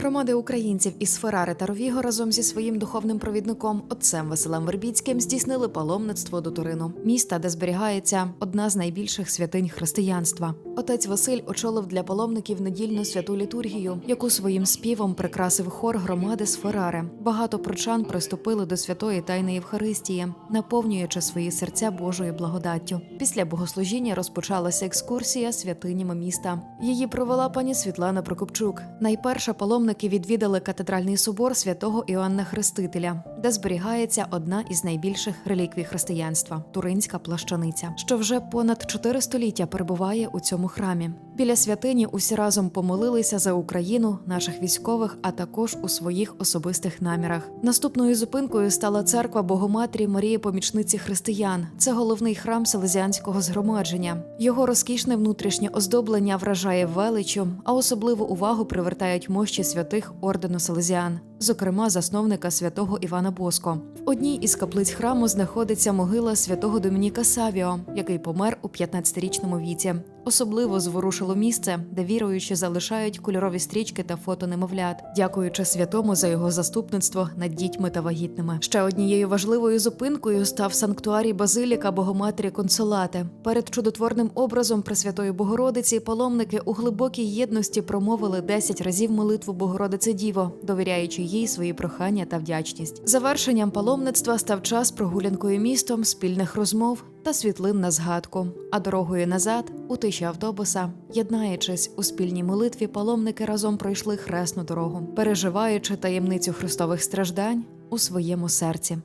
Громади українців із Ферари та Ровіго разом зі своїм духовним провідником отцем Василем Вербіцьким здійснили паломництво до Турину, міста, де зберігається одна з найбільших святинь християнства. Отець Василь очолив для паломників недільну святу літургію, яку своїм співом прикрасив хор громади з Ферари. Багато прочан приступили до святої тайни Євхаристії, наповнюючи свої серця Божою благодаттю. Після богослужіння розпочалася екскурсія святинями міста. Її провела пані Світлана Прокопчук. Найперше паломники відвідали катедральний собор святого Іоанна Хрестителя, де зберігається одна із найбільших реліквій християнства туринська плащаниця, що вже понад чотири століття перебуває у цьому храмі. Біля святині усі разом помолилися за Україну, наших військових, а також у своїх особистих намірах. Наступною зупинкою стала церква Богоматері Марії Помічниці Християн. Це головний храм селезіанського згромадження. Його розкішне внутрішнє оздоблення вражає величчю, а особливу увагу привертають мощі святих ордену Селезіан, зокрема засновника святого Івана Боско. В одній із каплиць храму знаходиться могила святого Домініка Савіо, який помер у 15-річному віці. Особливо зворушило місце, де віруючі залишають кольорові стрічки та фото немовлят, дякуючи святому за його заступництво над дітьми та вагітними. Ще однією важливою зупинкою став санктуарій Базиліка Богоматері Консолати. Перед чудотворним образом Пресвятої Богородиці паломники у глибокій єдності промовили 10 разів молитву Богородице Діво, довіряючи їй свої прохання та вдячність. Завершенням паломництва став час прогулянкою містом, спільних розмов та світлин на згадку. А дорогою назад, у тиші автобуса, єднаючись у спільній молитві, паломники разом пройшли хресну дорогу, переживаючи таємницю Христових страждань у своєму серці.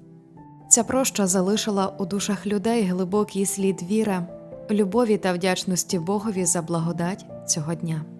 Ця проща залишила у душах людей глибокий слід віри, любові та вдячності Богові за благодать цього дня.